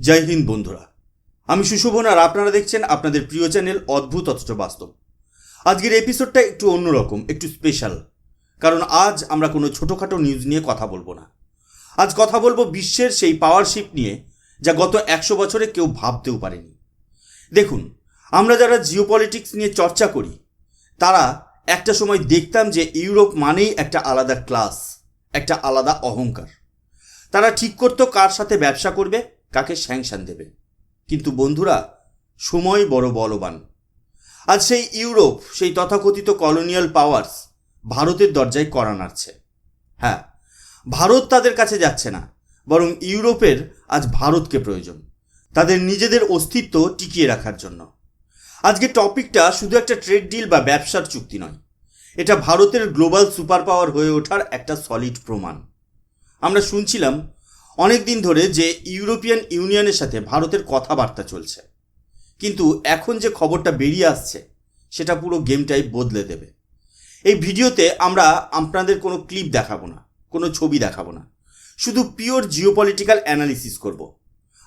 জয় হিন্দ বন্ধুরা। আমি সুশোভন আর আপনারা দেখছেন আপনাদের প্রিয় চ্যানেল অদ্ভুত অথচ বাস্তব। আজকের এপিসোডটা একটু অন্যরকম, একটু স্পেশাল কারণ আজ আমরা কোনো ছোটোখাটো নিউজ নিয়ে কথা বলব না। আজ কথা বলব বিশ্বের সেই পাওয়ারশিপ নিয়ে, যা গত একশো বছরে কেউ ভাবতেও পারেনি। দেখুন, আমরা যারা জিওপলিটিক্স নিয়ে চর্চা করি, তারা একটা সময় দেখতাম যে ইউরোপ মানেই একটা আলাদা ক্লাস একটা আলাদা অহংকার। তারা ঠিক করতো কার সাথে ব্যবসা করবে কাকে স্যাংশন দেবে? কিন্তু বন্ধুরা, সময় বড় বলবান। আজ সেই ইউরোপ, সেই তথাকথিত কলোনিয়াল পাওয়ার্স ভারতের দরজায় করা নাড়ছে। হ্যাঁ ভারত তাদের কাছে যাচ্ছে না, বরং ইউরোপের আজ ভারতকে প্রয়োজন, তাদের নিজেদের অস্তিত্ব টিকিয়ে রাখার জন্য। আজকে টপিকটা শুধু একটা ট্রেড ডিল বা ব্যবসার চুক্তি নয়, এটা ভারতের গ্লোবাল সুপার পাওয়ার হয়ে ওঠার একটা সলিড প্রমাণ। আমরা শুনছিলাম অনেক দিন ধরে যে ইউরোপিয়ান ইউনিয়নের সাথে ভারতের কথাবার্তা চলছে। কিন্তু এখন যে খবরটা বেরিয়ে আসছে, সেটা পুরো গেমটাই বদলে দেবে। এই ভিডিওতে আমরা আপনাদের কোনো ক্লিপ দেখাবো না, কোনো ছবি দেখাবো না। শুধু পিওর জিওপলিটিক্যাল অ্যানালিসিস করব।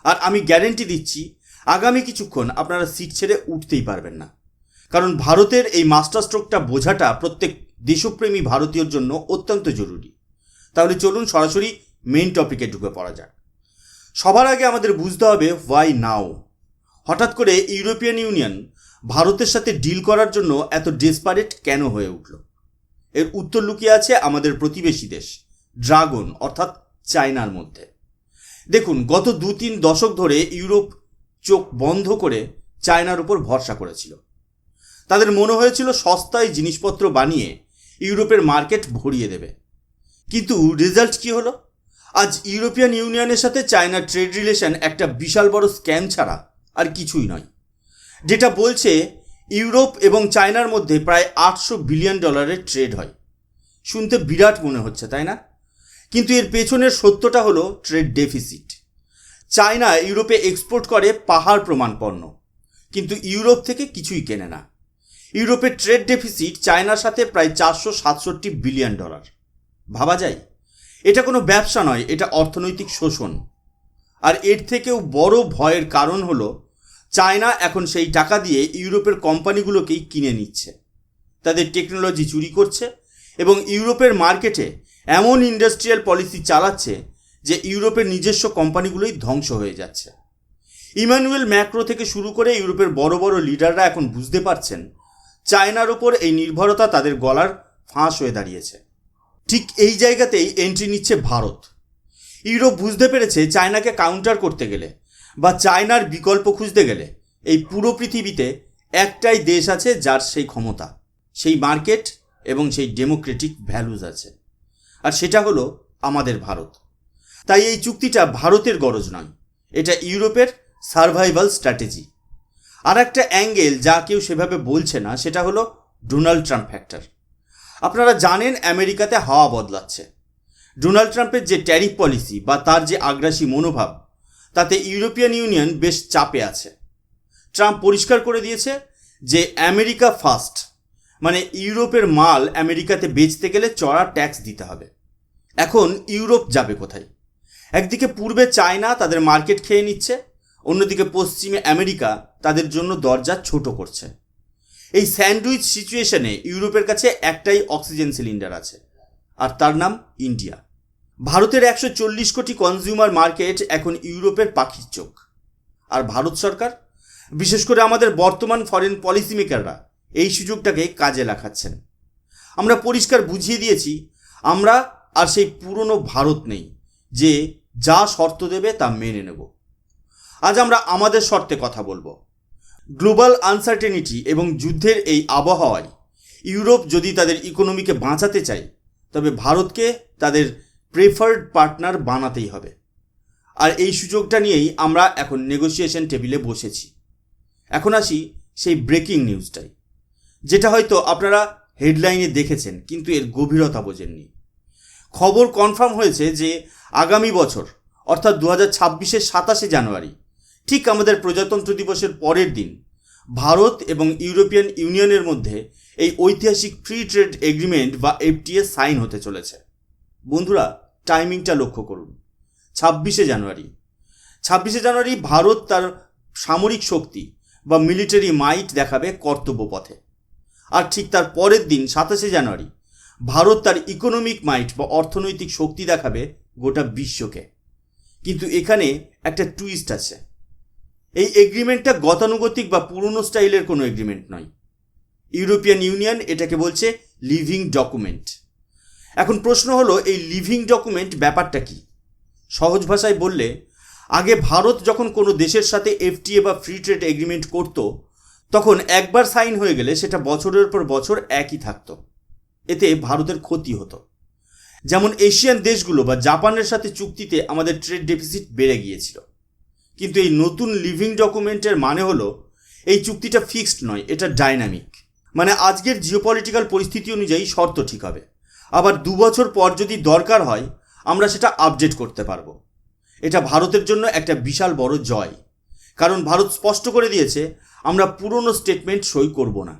আর আমি গ্যারেন্টি দিচ্ছি, আগামী কিছুক্ষণ আপনারা সিট ছেড়ে উঠতেই পারবেন না। কারণ ভারতের এই মাস্টার স্ট্রোকটা বোঝাটা প্রত্যেক দেশপ্রেমী ভারতীয়র জন্য অত্যন্ত জরুরি। তাহলে চলুন সরাসরি মেইন টপিকে ঢুকে পড়া যাক। সবার আগে আমাদের বুঝতে হবে ওয়াই নাও হঠাৎ করে ইউরোপিয়ান ইউনিয়ন ভারতের সাথে ডিল করার জন্য এত ডেসপারেট কেন হয়ে উঠল? এর উত্তর লুকিয়ে আছে আমাদের প্রতিবেশী দেশ ড্রাগন অর্থাৎ চায়নার মধ্যে। দেখুন, গত দু তিন দশক ধরে ইউরোপ চোখ বন্ধ করে চায়নার উপর ভরসা করেছিল। তাদের মনে হয়েছিল সস্তায় জিনিসপত্র বানিয়ে ইউরোপের মার্কেট ভরিয়ে দেবে। কিন্তু রেজাল্ট কি হলো? আজ ইউরোপিয়ান ইউনিয়নের সাথে চায়নার ট্রেড রিলেশন একটা বিশাল বড় স্ক্যাম ছাড়া আর কিছুই নয়। যেটা বলছে, ইউরোপ এবং চায়নার মধ্যে প্রায় আটশো বিলিয়ন ডলারের ট্রেড হয়। শুনতে বিরাট মনে হচ্ছে, তাই না? কিন্তু এর পেছনের সত্যটা হলো ট্রেড ডেফিসিট। চায়না ইউরোপে এক্সপোর্ট করে পাহাড় প্রমাণ পণ্য, কিন্তু ইউরোপ থেকে কিছুই কেনে না। ইউরোপের ট্রেড ডেফিসিট চায়নার সাথে প্রায় চারশো সাতষট্টি বিলিয়ন ডলার। ভাবা যায়? এটা কোনো ব্যবসা নয়, এটা অর্থনৈতিক শোষণ। আর এর থেকেও বড় ভয়ের কারণ হলো, চায়না এখন সেই টাকা দিয়ে ইউরোপের কোম্পানিগুলোকেই কিনে নিচ্ছে। তাদের টেকনোলজি চুরি করছে এবং ইউরোপের মার্কেটে এমন ইন্ডাস্ট্রিয়াল পলিসি চালাচ্ছে যে ইউরোপের নিজস্ব কোম্পানিগুলোই ধ্বংস হয়ে যাচ্ছে। ইমানুয়েল ম্যাক্রো থেকে শুরু করে ইউরোপের বড় বড় লিডাররা এখন বুঝতে পারছেন, চায়নার ওপর এই নির্ভরতা তাদের গলার ফাঁস হয়ে দাঁড়িয়েছে। ঠিক এই জায়গাতেই এন্ট্রি নিচ্ছে ভারত। ইউরোপ বুঝতে পেরেছে চায়নাকে কাউন্টার করতে গেলে বা চায়নার বিকল্প খুঁজতে গেলে এই পুরো পৃথিবীতে একটাই দেশ আছে যার সেই ক্ষমতা, সেই মার্কেট এবং সেই ডেমোক্রেটিক ভ্যালুজ আছে। আর সেটা হলো আমাদের ভারত। তাই এই চুক্তিটা ভারতের গরজ নয়, এটা ইউরোপের সার্ভাইভাল স্ট্র্যাটেজি আর একটা অ্যাঙ্গেল যা কেউ সেভাবে বলছে না, সেটা হলো ডোনাল্ড ট্রাম্প ফ্যাক্টর আপনারা জানেন আমেরিকাতে হাওয়া বদলাচ্ছে। ডোনাল্ড ট্রাম্পের যে ট্যারিফ পলিসি বা তার যে আগ্রাসী মনোভাব, তাতে ইউরোপিয়ান ইউনিয়ন বেশ চাপে আছে। ট্রাম্প পরিষ্কার করে দিয়েছে যে আমেরিকা ফার্স্ট মানে ইউরোপের মাল আমেরিকাতে বেচতে গেলে চড়া ট্যাক্স দিতে হবে। এখন ইউরোপ যাবে কোথায়? একদিকে পূর্বে চায়না তাদের মার্কেট খেয়ে নিচ্ছে, অন্যদিকে পশ্চিমে আমেরিকা তাদের জন্য দরজা ছোট করছে। এই স্যান্ডউইচ সিচুয়েশনে ইউরোপের কাছে একটাই অক্সিজেন সিলিন্ডার আছে, আর তার নাম ইন্ডিয়া। ভারতের একশো চল্লিশ কোটি কনজিউমার মার্কেট এখন ইউরোপের পাখির চোখ। আর ভারত সরকার, বিশেষ করে আমাদের বর্তমান ফরেন পলিসি মেকাররা এই সুযোগটাকে কাজে লাগাচ্ছেন। আমরা পরিষ্কার বুঝিয়ে দিয়েছি, আমরা আর সেই পুরনো ভারত নেই, যে যা শর্ত দেবে তা মেনে নেব। আজ আমরা আমাদের শর্তে কথা বলব। গ্লোবাল আনসার্টেনিটি এবং যুদ্ধের এই আবহাওয়ায় ইউরোপ যদি তাদের ইকোনমিকে বাঁচাতে চায়, তবে ভারতকে তাদের প্রেফার্ড পার্টনার বানাতেই হবে। আর এই সুযোগটা নিয়েই আমরা এখন নেগোসিয়েশন টেবিলে বসেছি। এখন আসি সেই ব্রেকিং নিউজটাই যেটা হয়তো আপনারা হেডলাইনে দেখেছেন, কিন্তু এর গভীরতা বোঝেননি। খবর কনফার্ম হয়েছে যে আগামী বছর, অর্থাৎ দু হাজার ছাব্বিশের সাতাশে জানুয়ারি ঠিক আমাদের প্রজাতন্ত্র দিবসের পরের দিন, ভারত এবং ইউরোপিয়ান ইউনিয়নের মধ্যে এই ঐতিহাসিক ফ্রি ট্রেড এগ্রিমেন্ট বা এফটিএ সাইন হতে চলেছে। বন্ধুরা টাইমিংটা লক্ষ্য করুন। ছাব্বিশে জানুয়ারি। ছাব্বিশে জানুয়ারি ভারত তার সামরিক শক্তি বা মিলিটারি মাইট দেখাবে কর্তব্য পথে। আর ঠিক তার পরের দিন, সাতাশে জানুয়ারি, ভারত তার ইকোনমিক মাইট বা অর্থনৈতিক শক্তি দেখাবে গোটা বিশ্বকে। কিন্তু এখানে একটা টুইস্ট আছে। এই এগ্রিমেন্টটা গতানুগতিক বা পুরনো স্টাইলের কোনো এগ্রিমেন্ট নয়। ইউরোপিয়ান ইউনিয়ন এটাকে বলছে লিভিং ডকুমেন্ট এখন প্রশ্ন হলো, এই লিভিং ডকুমেন্ট ব্যাপারটা কি? সহজ ভাষায় বললে, আগে ভারত যখন কোনো দেশের সাথে এফটিএ বা ফ্রি ট্রেড এগ্রিমেন্ট করত, তখন একবার সাইন হয়ে গেলে সেটা বছরের পর বছর একই থাকতো। এতে ভারতের ক্ষতি হতো। যেমন এশিয়ান দেশগুলো বা জাপানের সাথে চুক্তিতে আমাদের ট্রেড ডেফিসিট বেড়ে গিয়েছিল। কিন্তু এই নতুন লিভিং ডকুমেন্টের মানে হলো, এই চুক্তিটা ফিক্সড নয়, এটা ডাইনামিক মানে আজকের জিওপলিটিক্যাল পরিস্থিতি অনুযায়ী শর্ত ঠিক হবে। আবার দু বছর পর যদি দরকার হয়, আমরা সেটা আপডেট করতে পারব। এটা ভারতের জন্য একটা বিশাল বড় জয়। কারণ ভারত স্পষ্ট করে দিয়েছে, আমরা পুরনো স্টেটমেন্ট সই করব না।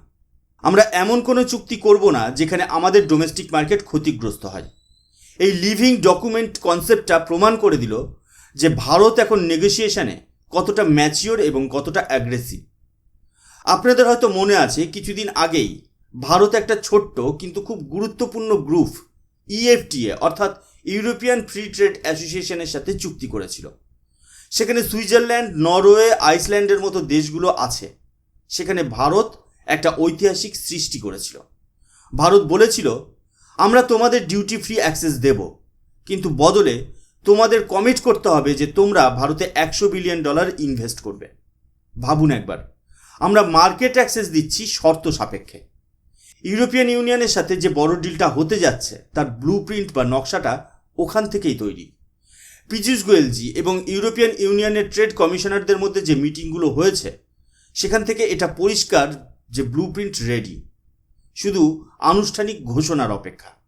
আমরা এমন কোনো চুক্তি করব না, যেখানে আমাদের ডোমেস্টিক মার্কেট ক্ষতিগ্রস্ত হয়। এই লিভিং ডকুমেন্ট কনসেপ্টটা প্রমাণ করে দিল যে ভারত এখন নেগোসিয়েশনে কতটা ম্যাচিওর এবং কতটা অ্যাগ্রেসিভ আপনাদের হয়তো মনে আছে, কিছুদিন আগেই ভারত একটা ছোট্ট কিন্তু খুব গুরুত্বপূর্ণ গ্রুপ ইএফটিএ অর্থাৎ ইউরোপিয়ান ফ্রি ট্রেড অ্যাসোসিয়েশনের সাথে চুক্তি করেছিল। সেখানে সুইজারল্যান্ড, নরওয়ে, আইসল্যান্ডের মতো দেশগুলো আছে। সেখানে ভারত একটা ঐতিহাসিক সৃষ্টি করেছিল। ভারত বলেছিল, আমরা তোমাদের ডিউটি ফ্রি অ্যাক্সেস দেব, কিন্তু বদলে তোমাদের কমিট করতে হবে যে তোমরা ভারতে একশো বিলিয়ন ডলার ইনভেস্ট করবে। ভাবুন একবার। আমরা মার্কেট অ্যাক্সেস দিচ্ছি শর্ত সাপেক্ষে। ইউরোপিয়ান ইউনিয়নের সাথে যে বড় ডিলটা হতে যাচ্ছে, তার ব্লু প্রিন্ট বা নকশাটা ওখান থেকেই তৈরি। পীযূষ গোয়েলজি এবং ইউরোপিয়ান ইউনিয়নের ট্রেড কমিশনারদের মধ্যে যে মিটিংগুলো হয়েছে, সেখান থেকে এটা পরিষ্কার যে ব্লু প্রিন্ট রেডি শুধু আনুষ্ঠানিক ঘোষণার অপেক্ষা।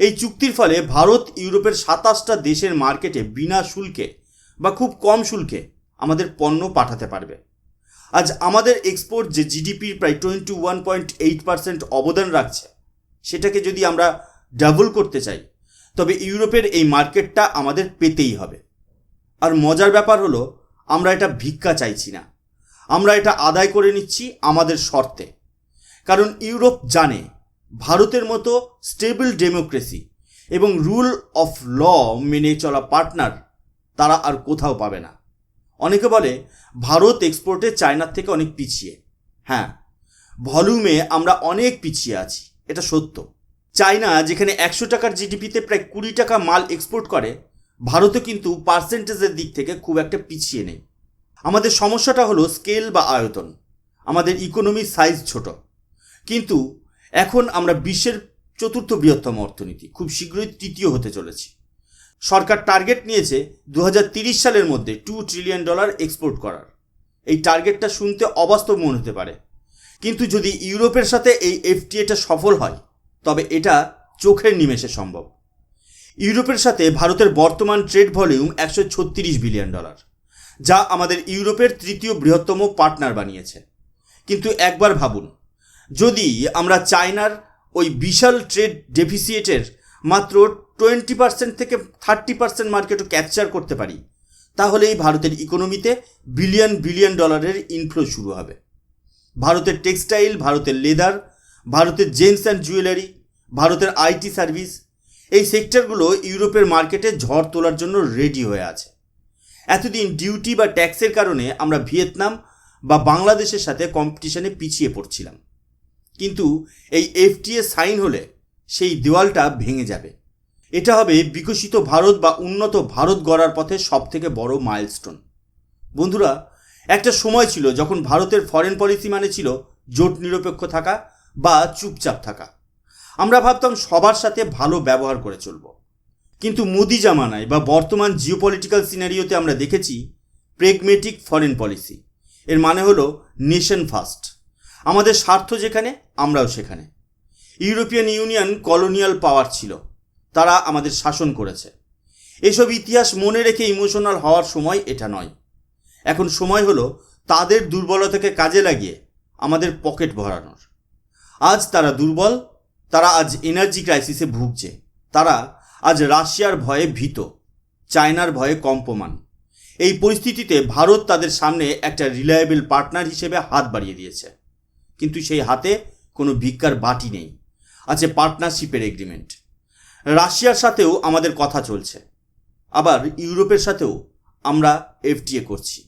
এই চুক্তির ফলে ভারত ইউরোপের সাতাশটা দেশের মার্কেটে বিনা শুল্কে বা খুব কম শুল্কে আমাদের পণ্য পাঠাতে পারবে। আজ আমাদের এক্সপোর্ট যে জিডিপির প্রায় twenty one point eight percent অবদান রাখছে, সেটাকে যদি আমরা ডাবল করতে চাই, তবে ইউরোপের এই মার্কেটটা আমাদের পেতেই হবে। আর মজার ব্যাপার হলো, আমরা এটা ভিক্ষা চাইছি না। আমরা এটা আদায় করে নিচ্ছি আমাদের শর্তে। কারণ ইউরোপ জানে ভারতের মতো স্টেবল ডেমোক্রেসি এবং রুল অফ ল মেনে চলা পার্টনার তারা আর কোথাও পাবে না। অনেকে বলে, ভারত এক্সপোর্টে চায়নার থেকে অনেক পিছিয়ে। হ্যাঁ ভলিউমে আমরা অনেক পিছিয়ে আছি, এটা সত্য। চায়না, যেখানে একশো টাকার জিডিপিতে প্রায় কুড়ি টাকা মাল এক্সপোর্ট করে ভারতে কিন্তু পার্সেন্টেজের দিক থেকে খুব একটা পিছিয়ে নেই। আমাদের সমস্যাটা হলো স্কেল বা আয়তন। আমাদের ইকোনমির সাইজ ছোট। কিন্তু এখন আমরা বিশ্বের চতুর্থ বৃহত্তম অর্থনীতি, খুব শীঘ্রই তৃতীয় হতে চলেছি। সরকার টার্গেট নিয়েছে দু সালের মধ্যে টু ট্রিলিয়ন ডলার এক্সপোর্ট করার। এই টার্গেটটা শুনতে অবাস্তব মনে হতে পারে। কিন্তু যদি ইউরোপের সাথে এই এফটিএটা সফল হয়, তবে এটা চোখের নিমেষে সম্ভব। ইউরোপের সাথে ভারতের বর্তমান ট্রেড ভলিউম একশো ছত্রিশ বিলিয়ন ডলার যা আমাদের ইউরোপের তৃতীয় বৃহত্তম পার্টনার বানিয়েছে। কিন্তু একবার ভাবুন যদি আমরা চায়নার ওই বিশাল ট্রেড ডেফিসিয়েটের মাত্র টোয়েন্টি পার্সেন্ট থেকে থার্টি পার্সেন্ট মার্কেটও ক্যাপচার করতে পারি, তাহলে এই ভারতের ইকোনমিতে বিলিয়ন বিলিয়ন ডলারের ইনফ্লো শুরু হবে। ভারতের টেক্সটাইল ভারতের লেদার ভারতের জেন্স অ্যান্ড জুয়েলারি ভারতের আইটি সার্ভিস এই সেক্টরগুলো ইউরোপের মার্কেটে ঝড় তোলার জন্য রেডি হয়ে আছে। এতদিন ডিউটি বা ট্যাক্সের কারণে আমরা ভিয়েতনাম বা বাংলাদেশের সাথে কম্পিটিশনে পিছিয়ে পড়ছিলাম। কিন্তু এই এফটিএ সাইন হলে সেই দেওয়ালটা ভেঙে যাবে। এটা হবে বিকশিত ভারত বা উন্নত ভারত গড়ার পথে সবথেকে বড় মাইলস্টোন বন্ধুরা, একটা সময় ছিল যখন ভারতের ফরেন পলিসি মানে ছিল জোট নিরপেক্ষ থাকা বা চুপচাপ থাকা। আমরা ভাবতাম সবার সাথে ভালো ব্যবহার করে চলব। কিন্তু মোদি জামানায় বা বর্তমান জিওপলিটিক্যাল সিনারিওতে আমরা দেখেছি প্রেগমেটিক ফরেন পলিসি এর মানে হলো নেশন ফার্স্ট আমাদের স্বার্থ যেখানে, আমরাও সেখানে। ইউরোপিয়ান ইউনিয়ন কলোনিয়াল পাওয়ার ছিল। তারা আমাদের শাসন করেছে। এসব ইতিহাস মনে রেখে ইমোশনাল হওয়ার সময় এটা নয়। এখন সময় হলো তাদের দুর্বলতাকে কাজে লাগিয়ে আমাদের পকেট ভরানোর। আজ তারা দুর্বল, তারা আজ এনার্জি ক্রাইসিসে ভুগছে। তারা আজ রাশিয়ার ভয়ে ভীত, চায়নার ভয়ে কম্পমান এই পরিস্থিতিতে ভারত তাদের সামনে একটা রিলায়েবল পার্টনার হিসেবে হাত বাড়িয়ে দিয়েছে। কিন্তু সেই হাতে কোনো ভিক্ষার বাটি নেই। আছে পার্টনারশিপের এগ্রিমেন্ট রাশিয়ার সাথেও আমাদের কথা চলছে। আবার ইউরোপের সাথেও আমরা এফটিএ করছি।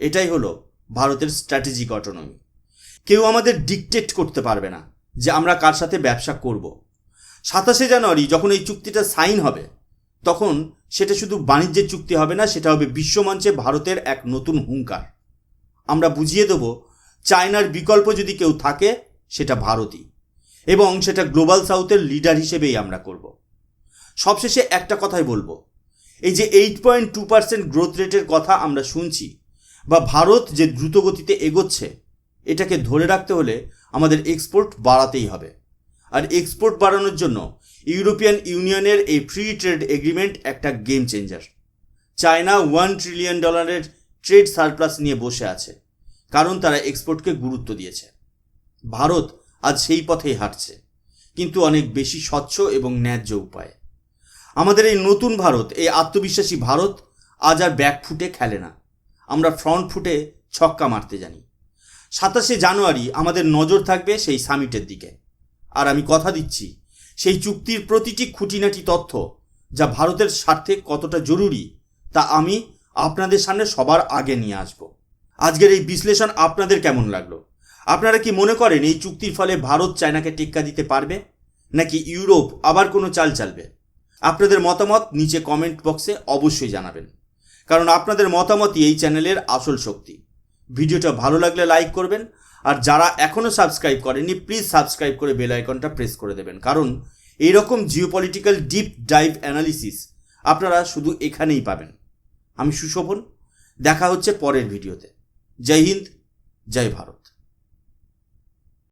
এটাই হলো ভারতের স্ট্র্যাটেজিক অটোনমি কেউ আমাদের ডিকটেট করতে পারবে না যে আমরা কার সাথে ব্যবসা করব। সাতাশে জানুয়ারি যখন এই চুক্তিটা সাইন হবে, তখন সেটা শুধু বাণিজ্যের চুক্তি হবে না, সেটা হবে বিশ্বমঞ্চে ভারতের এক নতুন হুঙ্কার। আমরা বুঝিয়ে দেব চায়নার বিকল্প যদি কেউ থাকে, সেটা ভারতই। এবং সেটা গ্লোবাল সাউথের লিডার হিসেবেই আমরা করব। সবশেষে একটা কথাই বলব। এই যে eight point two percent growth রেটের কথা আমরা শুনছি, বা ভারত যে দ্রুতগতিতে এগোচ্ছে, এটাকে ধরে রাখতে হলে আমাদের এক্সপোর্ট বাড়াতেই হবে। আর এক্সপোর্ট বাড়ানোর জন্য ইউরোপিয়ান ইউনিয়নের এই ফ্রি ট্রেড এগ্রিমেন্ট একটা game changer. China one trillion ডলারের ট্রেড সারপ্লাস নিয়ে বসে আছে। কারণ তারা এক্সপোর্টকে গুরুত্ব দিয়েছে। ভারত আজ সেই পথেই হাঁটছে, কিন্তু অনেক বেশি স্বচ্ছ এবং ন্যায্য উপায়ে। আমাদের এই নতুন ভারত, এই আত্মবিশ্বাসী ভারত আজ আর ব্যাক ফুটে খেলে না। আমরা ফ্রন্ট ফুটে ছক্কা মারতে জানি। সাতাশে জানুয়ারি আমাদের নজর থাকবে সেই সামিটের দিকে। আর আমি কথা দিচ্ছি, সেই চুক্তির প্রতিটি খুঁটিনাটি তথ্য যা ভারতের স্বার্থে কতটা জরুরি তা আমি আপনাদের সামনে সবার আগে নিয়ে আসব। আজকের এই বিশ্লেষণ আপনাদের কেমন লাগল? আপনারা কি মনে করেন এই চুক্তির ফলে ভারত চায়নাকে টেক্কা দিতে পারবে? নাকি ইউরোপ আবার কোনো চাল চালবে? আপনাদের মতামত নিচে কমেন্ট বক্সে অবশ্যই জানাবেন। কারণ আপনাদের মতামতই এই চ্যানেলের আসল শক্তি। ভিডিওটা ভালো লাগলে লাইক করবেন, আর যারা এখনও সাবস্ক্রাইব করেননি প্লিজ সাবস্ক্রাইব করে বেল আইকনটা প্রেস করে দেবেন। কারণ এইরকম জিওপলিটিক্যাল ডিপ ডাইভ অ্যানালিসিস আপনারা শুধু এখানেই পাবেন। আমি সুশোভন, দেখা হচ্ছে পরের ভিডিওতে। জয় হিন্দ জয় ভারত